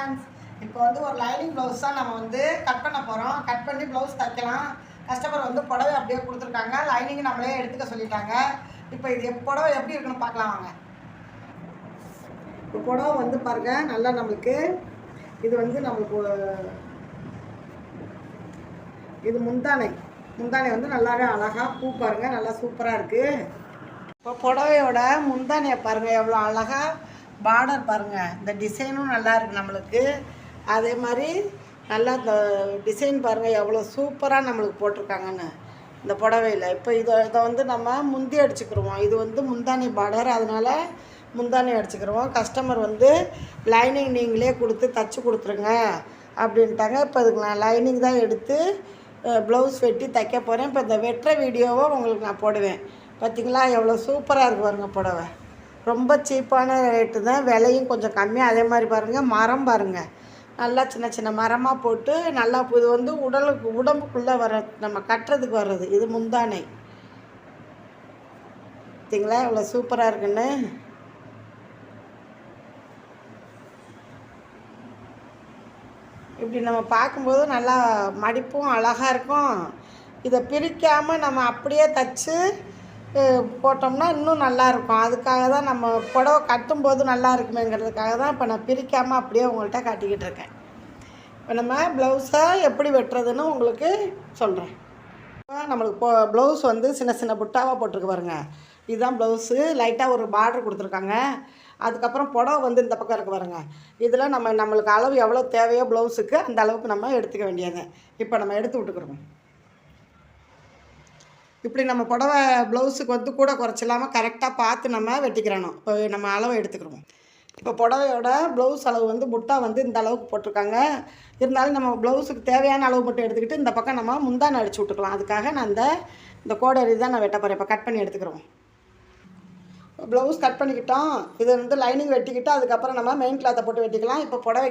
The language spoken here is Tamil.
ஃப்ரெண்ட்ஸ் இப்போ வந்து ஒரு லைனிங் ப்ளவுஸ் தான் நம்ம வந்து கட் பண்ண போகிறோம் கட் பண்ணி ப்ளவுஸ் தைக்கலாம். கஸ்டமர் வந்து புடவை அப்படியே கொடுத்துருக்காங்க. லைனிங் நம்மளே எடுத்துக்க சொல்லிட்டாங்க. இப்போ இது புடவை எப்படி இருக்குன்னு பார்க்கலாம் வாங்க. இப்போ புடவை வந்து பாருங்கள் நல்லா நம்மளுக்கு இது வந்து நம்மளுக்கு இது முந்தானை. முந்தானை வந்து நல்லாவே அழகாக பூ பாருங்க. நல்லா சூப்பராக இருக்குது இப்போ புடவையோட முந்தானையை பாருங்கள் எவ்வளோ அழகாக பார்டர் பாருங்கள் இந்த டிசைனும் நல்லா இருக்குது நம்மளுக்கு. அதே மாதிரி நல்லா இந்த டிசைன் பாருங்கள் எவ்வளோ சூப்பராக நம்மளுக்கு போட்டிருக்காங்கன்னு. இந்த புடவையில். இப்போ இதை இதை வந்து நம்ம முந்தி அடிச்சுக்கிடுவோம் இது வந்து முந்தானி பார்டர் அதனால முந்தானி அடிச்சுக்கிடுவோம் கஸ்டமர் வந்து லைனிங் நீங்களே கொடுத்து தச்சு கொடுத்துருங்க அப்படின்ட்டாங்க. இப்போ அதுக்கு நான் லைனிங் தான் எடுத்து ப்ளவுஸ் வெட்டி தைக்க போகிறேன் இப்போ இந்த வெட்டுற வீடியோவை உங்களுக்கு நான் போடுவேன். பார்த்திங்களா எவ்வளோ சூப்பராக இருக்கு பாருங்கள் புடவை. ரொம்ப சீப்பான ரேட்டு தான். விலையும் கொஞ்சம் கம்மியாக அதே மாதிரி பாருங்கள் மரம் பாருங்கள் நல்லா சின்ன சின்ன மரமாக போட்டு நல்லா இது வந்து உடலுக்கு உடம்புக்குள்ளே வர நம்ம கட்டுறதுக்கு வர்றது. இது முந்தானை. பார்த்தீங்களா இவ்வளோ சூப்பராக இருக்குன்னு. இப்படி நம்ம பார்க்கும்போது நல்லா மடிப்பும் அழகாக இருக்கும். இதை பிரிக்காமல் நம்ம அப்படியே தச்சு போட்டோம்னா இன்னும் நல்லாயிருக்கும். அதுக்காக தான் நம்ம புடவை கட்டும்போது நல்லா இருக்குமேங்கிறதுக்காக தான் இப்போ நான் பிரிக்காமல் அப்படியே உங்கள்கிட்ட காட்டிக்கிட்டு இருக்கேன். இப்போ நம்ம ப்ளவுஸை எப்படி வெட்டுறதுன்னு உங்களுக்கு சொல்கிறேன் இப்போ நம்மளுக்கு இப்போ ப்ளவுஸ் வந்து சின்ன சின்ன புட்டாவாக போட்டிருக்கு பாருங்க. இதுதான் ப்ளவுஸு லைட்டாக ஒரு பார்டர் கொடுத்துருக்காங்க. அதுக்கப்புறம் புடவை வந்து இந்த பக்கம் இருக்கு பாருங்க. இதில் நம்ம நம்மளுக்கு அளவு எவ்வளோ தேவையோ ப்ளவுஸுக்கு அந்த அளவுக்கு நம்ம எடுத்துக்க வேண்டியது. இப்போ நம்ம எடுத்து விட்டுக்கிறோம். இப்படி நம்ம புடவை ப்ளவுஸுக்கு வந்து கூட குறைச்சில்லாமல் கரெக்டாக பார்த்து நம்ம வெட்டிக்கிறணும். இப்போ நம்ம அளவை எடுத்துக்கிறோம் இப்போ புடவையோட ப்ளவுஸ் அளவு வந்து புட்டா வந்து இந்த அளவுக்கு போட்டிருக்காங்க. இருந்தாலும் நம்ம ப்ளவுஸுக்கு தேவையான அளவு மட்டும் எடுத்துக்கிட்டு இந்த பக்கம் நம்ம முந்தான அடிச்சு விட்டுக்கலாம். அதுக்காக நான் இந்த இந்த கோடரி தான் நான் வெட்ட போகிறேன் இப்போ கட் பண்ணி எடுத்துக்கிறோம் ப்ளவுஸ் கட் பண்ணிக்கிட்டோம். இது வந்து லைனிங் வெட்டிக்கிட்டு அதுக்கப்புறம் நம்ம மெயின் கிளாத்தை போட்டு வெட்டிக்கலாம். இப்போ புடவை